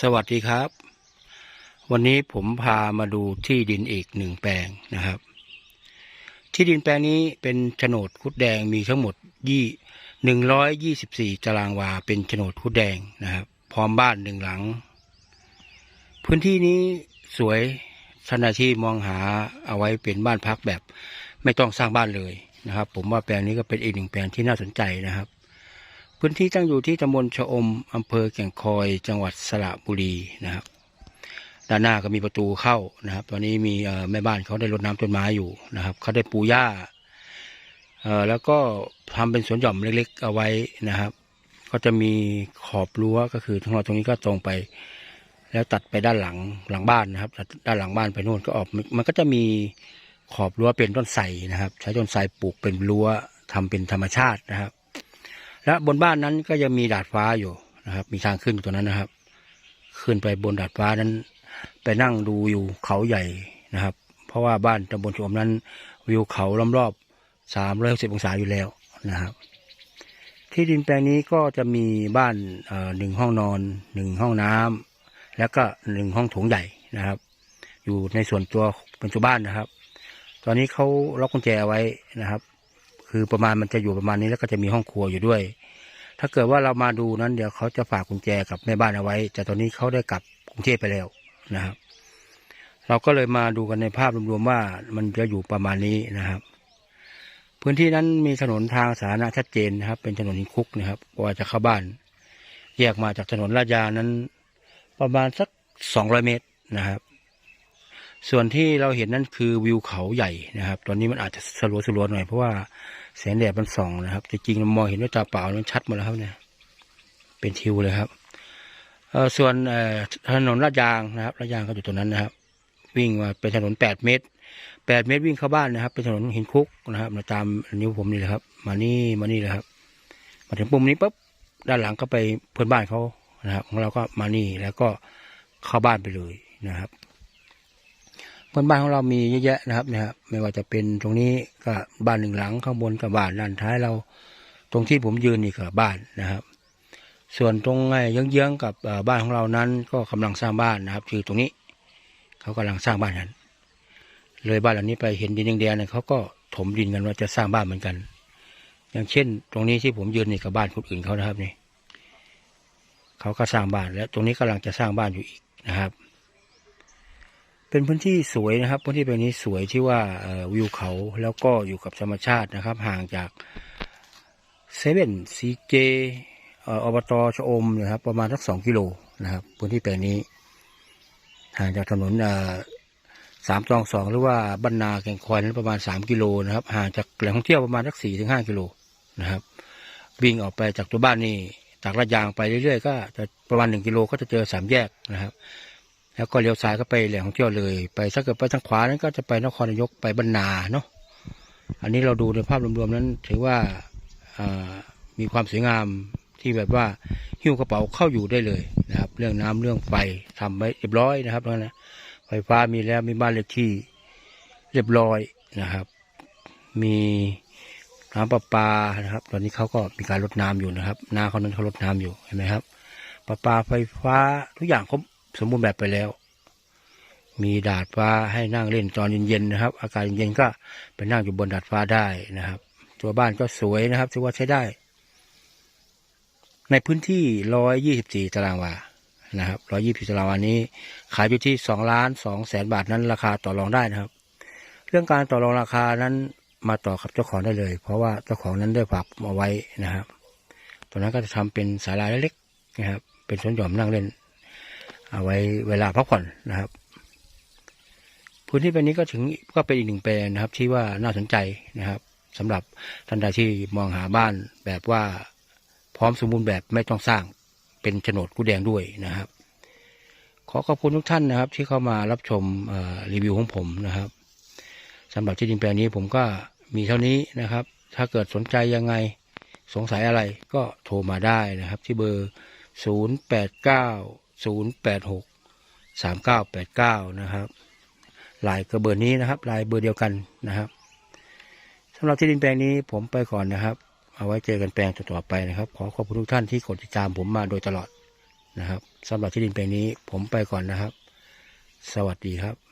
สวัสดีครับ วันนี้ผมพามาดูที่ดินอีกหนึ่งแปลงนะครับ ที่ดินแปลงนี้เป็นโฉนดคุดแดงมีทั้งหมดยี่หนึ่งร้อยยี่สิบสี่ตารางวาเป็นโฉนดคุดแดงนะครับ พร้อมบ้านหนึ่งหลัง พื้นที่นี้สวยท่านใดที่มองหาเอาไว้เป็นบ้านพักแบบ ไม่ต้องสร้างบ้านเลยนะครับ ผมว่าแปลงนี้ก็เป็นอีกหนึ่งแปลงที่น่าสนใจนะครับ พื้นที่ตั้งอยู่ที่ตำบลชะอมอำเภอแก่งคอย จังหวัดสระบุรีนะครับ ด้านหน้าก็มีประตูเข้านะครับ ตอนนี้มีแม่บ้านเขาได้รดน้ำต้นไม้อยู่นะครับ เขาได้ปูหญ้าแล้วก็ทำเป็นสวนหย่อมเล็กๆ เอาไว้นะครับ ก็จะมีขอบรั้วก็คือทั้งหมดตรงนี้ก็ตรงไป แล้วตัดไปด้านหลังหลังบ้านนะครับตัดด้านหลังบ้านไปโน่นก็ออก มันก็จะมีขอบรั้วเป็นต้นไทรนะครับ ใช้ต้นไทรปลูกเป็นรั้วทำเป็นธรรมชาตินะครับ และบนบ้านนั้นก็ยังมีดาดฟ้าอยู่นะครับ มีทางขึ้นตรงนั้นนะครับ ขึ้นไปบนดาดฟ้านั้น ไปนั่งดูวิวเขาใหญ่นะครับ เพราะว่าบ้านตำบลชมนั้น วิวเขาล้อมรอบสามร้อยสิบองศาอยู่แล้วนะครับ ที่ดินแปลงนี้ก็จะมีบ้านหนึ่งห้องนอนหนึ่งห้องน้ำแล้วก็หนึ่งห้องโถงใหญ่นะครับ อยู่ในส่วนตัวเป็นตัวบ้านนะครับ ตอนนี้เขาล็อกกุญแจไว้นะครับ คือประมาณมันจะอยู่ประมาณนี้แล้วก็จะมีห้องครัวอยู่ด้วย ถ้าเกิดว่าเรามาดูนั้นเดี๋ยวเขาจะฝากกุญแจกับแม่บ้านเอาไว้ แต่ตอนนี้เขาได้กลับกรุงเทพไปแล้วนะครับ เราก็เลยมาดูกันในภาพรวมๆว่ามันจะอยู่ประมาณนี้นะครับ พื้นที่นั้นมีถนนทางสาธารณะชัดเจนนะครับ เป็นถนนหินคุกนะครับกว่าจะเข้าบ้าน แยกมาจากถนนลาดยานั้น ประมาณสักสองร้อยเมตรนะครับส่วนที่เราเห็นนั่นคือวิวเขาใหญ่นะครับ ตอนนี้มันอาจจะสลัวสลัวๆหน่อยเพราะว่า แสงแดดมันส่องนะครับจริงๆมองเห็นด้วยตาเปล่ามันชัดหมดแล้วครับเนี่ย เป็นทิวเลยครับส่วนถนนลาดยางนะครับลาดยางก็อยู่ตรงนั้นนะครับ วิ่งมาเป็นถนนแปดเมตรแปดเมตรวิ่งเข้าบ้านนะครับ เป็นถนนหินคุกนะครับมาตามนิ้วผมนี่แหละครับ มานี่มานี่เลยครับ มาถึงปุ่มนี้ปุ๊บด้านหลังก็ไปเพื่อนบ้านเขานะครับ ของเราก็มานี่แล้วก็เข้าบ้านไปเลยนะครับ เพื่อนบ้านของเรามีเยอะแยะนะครับเนะครับไม่ว่าจะเป็นตรงนี้ก็บ้านหนึ่งหลังข้างบนกับบ้านด้านท้ายเรา ตรงที่ผมยืนนี่ก็บ้านนะครับ ส่วนตรงไอ้เยื้องๆกับบ้านของเรานั้น ก็กำลังสร้างบ้านนะครับ คือตรงนี้ เขากำลังสร้างบ้านกันเลยบ้านหลังนี้ไปเห็นดินแดงๆเนี่ยเขาก็ถมดินกันว่าจะสร้างบ้านเหมือนกัน อย่างเช่น ตรงนี้ที่ผมยืนนี่กับบ้านคนอื่นเขานะครับนี่เขาก็สร้างบ้านแล้วตรงนี้กำลังจะสร้างบ้านอยู่อีกนะครับ เป็นพื้นที่สวยนะครับ พื้นที่แบบนี้สวยที่ว่าวิวเขาแล้วก็อยู่กับธรรมชาตินะครับ ห่างจากเซเว่นซีเจอบตชะอมนะครับ ประมาณสักสองกิโลนะครับ พื้นที่แปลงนี้ ห่างจากถนนสามตองสองหรือว่าบรรนาแก่งคอยนั้นประมาณสามกิโลนะครับ ห่างจากแหล่งท่องเที่ยวประมาณสักสี่ถึงห้ากิโลนะครับวิ่งออกไปจากตัวบ้านนี่จากระยางไปเรื่อยๆ ก็จะประมาณหนึ่งกิโลก็จะเจอสามแยกนะครับ แล้วก็เลี้ยวซ้ายก็ไปแหล่งท่องเที่ยวเลย ไปถ้าเกิดไปทางขวานั้นก็จะไปนครนายกไปบรรนาเนาะอันนี้เราดูในภาพรวมๆนั้น ถือว่ามีความสวยงามที่แบบว่าหิ้วกระเป๋าเข้าอยู่ได้เลยนะครับ เรื่องน้ำเรื่องไฟทำไว้เรียบร้อยนะครับแล้วนะไฟฟ้ามีแล้วมีบ้านเลขที่เรียบร้อยนะครับ มีน้ำประปานะครับ ตอนนี้เขาก็มีการรดน้ำอยู่นะครับ นาเขานั้นเขารดน้ำอยู่เห็นไหมครับประปาไฟฟ้าทุกอย่างครบ สมบูรณ์แบบไปแล้ว มีดาดฟ้าให้นั่งเล่นตอนเย็นๆนะครับ อากาศเย็นๆก็ไปนั่งอยู่บนดาดฟ้าได้นะครับ ตัวบ้านก็สวยนะครับถือว่าใช้ได้ ในพื้นที่124ตารางวานะครับ124ตารางวานี้ ขายอยู่ที่2ล้าน2แสนบาทนั้นราคาต่อรองได้นะครับ เรื่องการต่อรองราคานั้นมาต่อกับเจ้าของได้เลย เพราะว่าเจ้าของนั้นได้ฝากเอาไว้นะครับตรงนั้นก็จะทำเป็นศาลาเล็กๆนะครับ เป็นสวนหย่อมนั่งเล่น เอาไว้เวลาพักผ่อนนะครับ พื้นที่แปลงนี้ก็ถึงก็เป็นอีกหนึ่งแปลงนะครับ ที่ว่าน่าสนใจนะครับสำหรับท่านใดที่มองหาบ้านแบบว่าพร้อมสมบูรณ์แบบไม่ต้องสร้างเป็นโฉนดกู้แดงด้วยนะครับ ขอขอบคุณทุกท่านนะครับ ที่เข้ามารับชมรีวิวของผมนะครับสำหรับที่ดินแปลงนี้ผมก็มีเท่านี้นะครับ ถ้าเกิดสนใจยังไงสงสัยอะไรก็โทรมาได้นะครับ ที่เบอร์ 0 8 9 0 8 6 3 9 8 9นะครับลายก็เบอร์นี้นะครับลายเบอร์เดียวกันนะครับสำหรับที่ดินแปลงนี้ผมไปก่อนนะครับ เอาไว้เจอกันแปลงต่อๆไปนะครับ ขอขอบคุณทุกท่านที่กดติดตามผมมาโดยตลอดนะครับสำหรับที่ดินแปลงนี้ผมไปก่อนนะครับ สวัสดีครับ